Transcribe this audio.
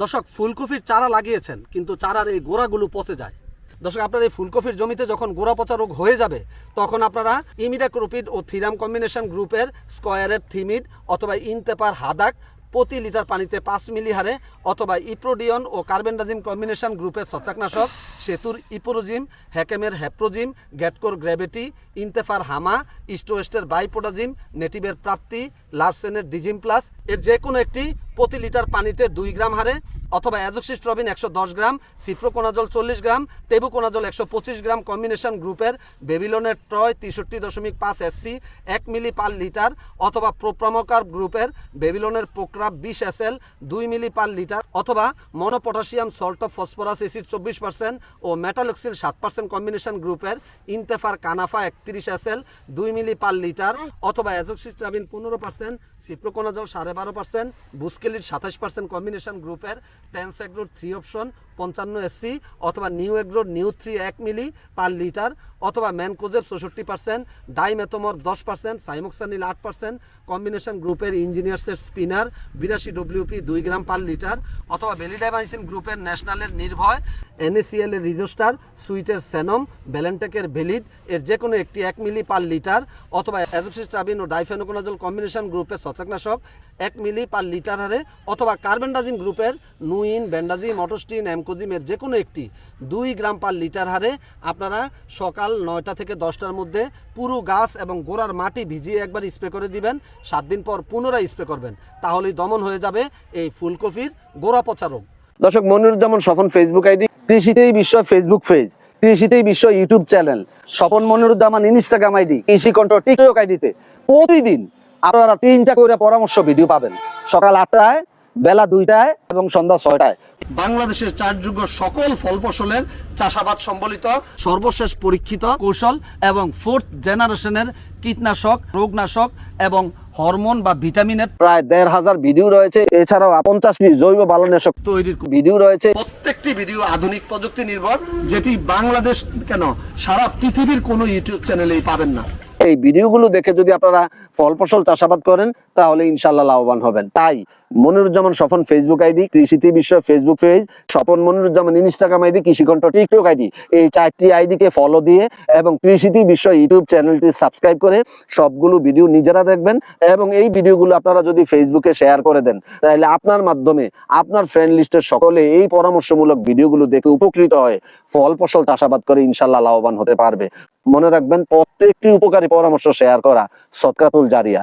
দর্শক, ফুলকপির চারা লাগিয়েছেন, কিন্তু চারার এই গোড়াগুলো পচে যায়। দর্শক, আপনার এই ফুলকপির জমিতে যখন গোড়া পচা রোগ হয়ে যাবে, তখন আপনারা ইমিডাক্রোপিড ও থিরাম কম্বিনেশন গ্রুপের স্কোয়ারের থিমিড অথবা ইনতেপার হাদাক প্রতি লিটার পানিতে পাঁচ মিলি হারে অথবা ইপ্রোডিয়ন ও কার্বেন্ডাজিম কম্বিনেশন গ্রুপের ছত্রাকনাশক, সেতুর ইপোরোজিম, হ্যাকেমের হ্যাপ্রোজিম গ্যাটকোর গ্র্যাভিটি, ইনতেফার হামা ইস্টোয়েস্টের বাইপোটাজিম নেটিভের প্রাপ্তি, লার্সেনের ডিজিম প্লাস এর যে কোনো একটি প্রতি লিটার পানিতে দুই গ্রাম হারে অথবা অ্যাজোক্সিস্ট্রবিন একশো দশ গ্রাম সিপ্রোকোনাজল চল্লিশ গ্রাম টেবুকোনাজল একশো পঁচিশ গ্রাম কম্বিনেশন গ্রুপের বেবিলনের ট্রয় তেষট্টি দশমিক পাঁচ এসসি এক মিলি পার লিটার অথবা প্রোপ্রমকার গ্রুপের বেবিলনের পোকরাপ বিশ এস এল দুই মিলি পার লিটার অথবা monopotassium salt of phosphorous acid চব্বিশ পার্সেন্ট ও মেটালক্সিল সাত পার্সেন্ট কম্বিনেশন গ্রুপের ইনতেফার কানাফা একত্রিশ এস এল দুই মিলি পার লিটার অথবা অ্যাজোক্সিস্ট্রাবিন পনেরো পার্সেন্ট সিপ্রোকোনাজল সাড়ে বারো পার্সেন্ট বুস্কেলিড সাতাশ পার্সেন্ট কম্বিনেশন গ্রুপের টেন্সেগ্রোর থ্রি অপশন পঞ্চান্ন এসসি অথবা নিউ এগ্রোর নিউ থ্রি এক মিলি পার লিটার অথবা ম্যানকোজেব চৌষট্টি পার্সেন্ট ডাইমেথোমর দশ পার্সেন্ট সাইমোক্সানিল আট পার্সেন্ট কম্বিনেশন গ্রুপের ইঞ্জিনিয়ার্সের স্পিনার বিরাশি ডব্লিউপি দুই গ্রাম পার লিটার অথবা বেলিডাইমাইসিন গ্রুপের ন্যাশনালের নির্ভয় এনএসিএল এর রিজোস্টার, সুইটের স্যানম ব্যালেন্টেকের ভেলিড এর যে কোনো একটি এক মিলি পার লিটার অথবা অ্যাজোক্সিস্ট্রাবিন ও ডাইফেনোকোনাজল কম্বিনেশন গ্রুপের ছত্রাকনাশক এক মিলি পার লিটার হারে অথবা কার্বেন্ডাজিম গ্রুপের নুইন, ব্যান্ডাজিম, অটোস্টিন অ্যামকোজিমের যে কোনো একটি দুই গ্রাম পার লিটার হারে আপনারা সকাল নয়টা থেকে দশটার মধ্যে পুরো গাছ এবং গোড়ার মাটি ভিজিয়ে একবার স্প্রে করে দিবেন। সাত দিন পর পুনরায় স্প্রে করবেন। তাহলেই দমন হয়ে যাবে এই ফুলকপির গোড়া পচা রোগ। দর্শক, মনিরুজ্জামান স্বপন ফেসবুক আইডি কৃষিতেই বিশ্ব ফেসবুক পেজ কৃষিতেই বিশ্ব YouTube channel Swapan Moniruzzaman Instagram ID Krishi Kantho TikTok আইডিতে প্রতিদিন আপনারা তিনটা করে পরামর্শ ভিডিও পাবেন। সকাল আটটায়, বেলা দুইটায় এবং সন্ধ্যা ছয়টায়। বাংলাদেশের চারযোগ্য সকল ফল ফসলের চাষাবাদ সম্বলিত সর্বশেষ পরীক্ষিত কৌশল এবং ফোর্থ জেনারেশনের কীটনাশক, রোগনাশক এবং হরমোন বা ভিটামিনের প্রায় দেড় হাজার ভিডিও রয়েছে। এছাড়াও পঞ্চাশটি জৈব বালনাশক তৈরির ভিডিও রয়েছে। প্রত্যেকটি ভিডিও আধুনিক প্রযুক্তি নির্ভর যেটি বাংলাদেশ কেন সারা পৃথিবীর কোনো ইউটিউব চ্যানেলেই পাবেন না। এই ভিডিওগুলো দেখে যদি আপনারা ফল ফসল চাষাবাদ করেন তাহলে ইনশাল্লাহ লাভবান হবেন। তাই মনিরুজ্জামান স্বপন ফেসবুক আইডি কৃষিতে বিশ্ব Facebook page Swapan Moniruzzaman Instagram ID Krishikantho TikTok ID. এই চারটি আইডিকে ফলো দিয়ে এবং কৃষিতে বিশ্ব ইউটিউব চ্যানেলটি সাবস্ক্রাইব করে সবগুলো ভিডিও নিজেরা দেখবেন এবং এই ভিডিওগুলো আপনারা যদি ফেসবুকে শেয়ার করে দেন, তাহলে আপনার মাধ্যমে আপনার ফ্রেন্ড লিস্টের সকলে এই পরামর্শমূলক ভিডিওগুলো দেখে উপকৃত হয় ফল ফসল চাষাবাদ করে ইনশাল্লাহ লাভবান হতে পারবে। মনে রাখবেন, প্রত্যেকটি উপকারী পরামর্শ শেয়ার করা সৎকাতুল জারিয়া।